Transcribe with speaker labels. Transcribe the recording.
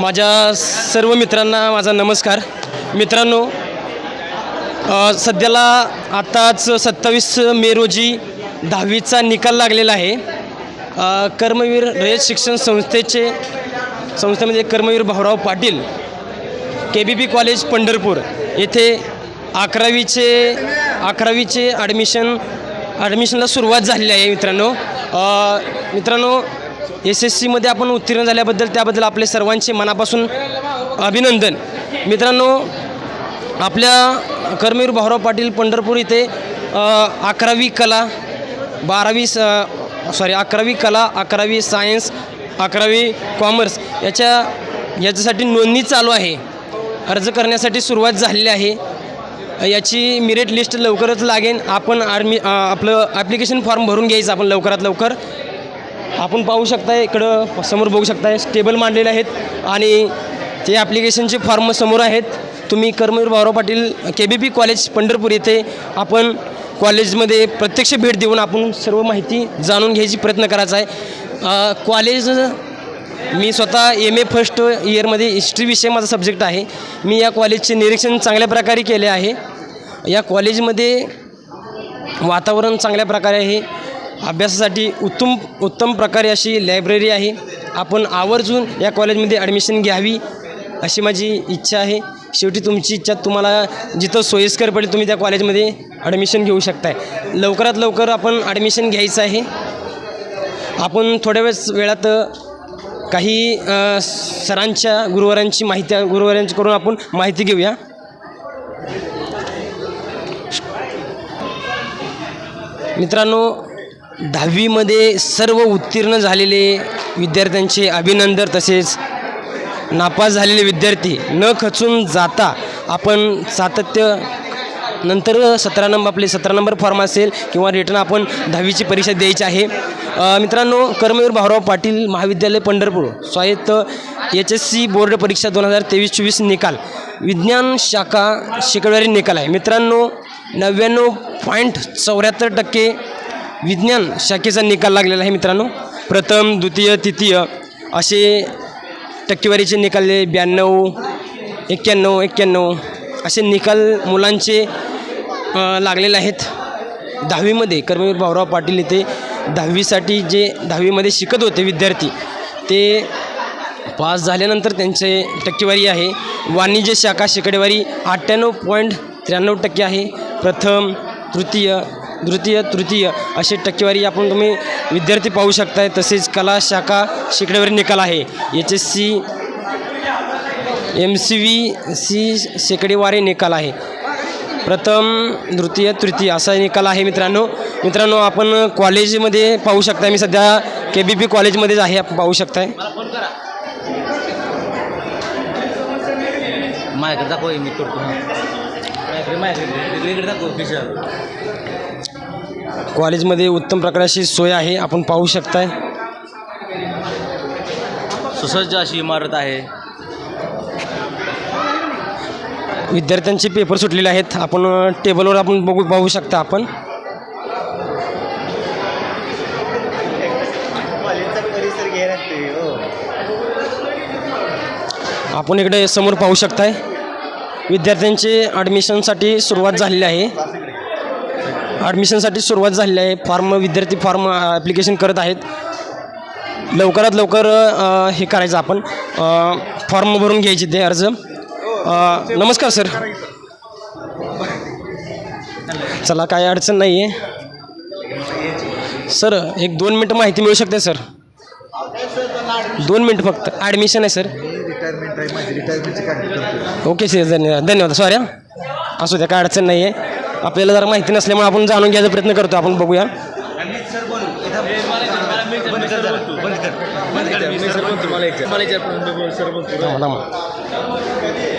Speaker 1: माझ्या सर्व मित्रांना माझा नमस्कार. मित्रांनो सध्याला आत्ताच सत्तावीस मे रोजी दहावीचा निकाल लागलेला आहे. कर्मवीर रयत शिक्षण संस्थेचे संस्थेमध्ये म्हणजे Karmaveer Bhaurao Patil K B P college Pandharpur येथे अकरावीचे अकरावीचे ॲडमिशन ॲडमिशनला सुरुवात झालेली आहे मित्रांनो. मित्रांनो एस एस सीमध्ये आपण उत्तीर्ण झाल्याबद्दल त्याबद्दल आपले सर्वांचे मनापासून अभिनंदन. मित्रांनो आपल्या कर्मवीर भाऊराव पाटील पंढरपूर इथे अकरावी कला बारावी स सॉरी अकरावी कला अकरावी सायन्स अकरावी कॉमर्स याच्या याच्यासाठी नोंदणी चालू आहे. अर्ज करण्यासाठी सुरुवात झालेली आहे. याची मिरेट लिस्ट लवकरच लागेल. आपण आर्मी आपलं ॲप्लिकेशन फॉर्म भरून घ्यायचं आपण लवकरात लवकर. आपण पाहू शकताय इकडं समोर बघू शकताय स्टेबल मांडलेले आहेत आणि ते ॲप्लिकेशनचे फॉर्म समोर आहेत तुम्ही Karmaveer Bhaurao Patil K B P college Pandharpur येथे आपण कॉलेजमध्ये प्रत्यक्ष भेट देऊन आपण सर्व माहिती जाणून घ्यायची प्रयत्न करायचा आहे. कॉलेज मी स्वतः एम ए फर्स्ट इयरमध्ये हिस्ट्री विषय माझा सब्जेक्ट आहे. मी या कॉलेजचे निरीक्षण चांगल्या प्रकारे केले आहे. या कॉलेजमध्ये वातावरण चांगल्या प्रकारे आहे. अभ्यासासाठी उत्तम उत्तम प्रकारे अशी लायब्ररी आहे. आपण आवर्जून या कॉलेजमध्ये ॲडमिशन घ्यावी अशी माझी इच्छा आहे. शेवटी तुमची इच्छा तुम्हाला जिथं सोयीस्कर पडेल तुम्ही त्या कॉलेजमध्ये ॲडमिशन घेऊ शकताय. लवकरात लवकर आपण ॲडमिशन घ्यायचं आहे. आपण थोड्या वेळेस वेळात काही सरांच्या गुरुवारांची माहिती गुरुवारांची करून आपण माहिती घेऊया. मित्रांनो दहावीमध्ये सर्व उत्तीर्ण झालेले विद्यार्थ्यांचे अभिनंदन तसेच नापास झालेले विद्यार्थी न खचून जाता आपण सातत्य नंतर सतरा नंबर आपले सतरा नंबर फॉर्म असेल किंवा रिटर्न आपण दहावीची परीक्षा द्यायची आहे. मित्रांनो कर्मवीर भाऊराव पाटील महाविद्यालय पंढरपूर स्वायत्त एच एस सी बोर्ड परीक्षा दोन हजार तेवीस चोवीस निकाल विज्ञान शाखा शिकवणारी निकाल आहे. मित्रांनो नव्याण्णव पॉईंट चौऱ्याहत्तर टक्के विज्ञान शाखेचा निकाल लागलेला आहे मित्रांनो. प्रथम द्वितीय तृतीय असे टक्केवारीचे निकाल ब्याण्णव एक्क्याण्णव एक्क्याण्णव असे निकाल मुलांचे लागलेले आहेत. दहावीमध्ये कर्मवीर भाऊराव पाटील इथे दहावीसाठी जे दहावीमध्ये शिकत होते विद्यार्थी ते पास झाल्यानंतर त्यांचे टक्केवारी आहे. वाणिज्य शाखा शेकडेवारी अठ्ठ्याण्णव पॉईंट त्र्याण्णव टक्के आहे. प्रथम तृतीय द्वितीय तृतीय अशी टक्केवारी आपण तुम्ही विद्यार्थी पाहू शकताय. तसेच कला शाखा शिकडेवारी निकाल आहे. H S C M C V C शेकडेवारी निकाल आहे. प्रथम द्वितीय तृतीय असा निकाल आहे मित्रांनो. मित्रांनो आपण कॉलेजमध्ये पाहू शकताय. मी सध्या के बी पी कॉलेजमध्येच आहे. आपण पाहू शकताय.
Speaker 2: माझ्याकडे दाखव मी करतो माझ्याकडे माझ्याकडे दाखव
Speaker 1: कॉलेजमध्ये उत्तम प्रकारची सोय आहे आपण पाहू शकताय.
Speaker 2: सुसज्ज अशी इमारत आहे.
Speaker 1: विद्यार्थ्यांचे पेपर सुटलेले आहेत. आपण टेबलवर आपण बघू पाहू शकता आपण. आपण इकडे समोर पाहू शकताय. विद्यार्थ्यांचे ॲडमिशनसाठी सुरुवात झालेली आहे. ॲडमिशनसाठी सुरुवात झालेली आहे. फॉर्म विद्यार्थी फॉर्म ॲप्लिकेशन करत आहेत. लवकरात लवकर हे करायचं आपण. फॉर्म भरून घ्यायचे ते अर्ज. नमस्कार सर चला काय अडचण नाही आहे सर एक दोन मिनटं माहिती मिळू शकते सर दोन मिनटं फक्त. ॲडमिशन आहे सर ओके सर धन्यवाद. धन्यवाद. सॉरी हां. असू द्या काय अडचण नाही आहे आपल्याला जरा माहिती नसल्यामुळे आपण जाणून घ्यायचा प्रयत्न करतो. आपण बघूया. थांबा.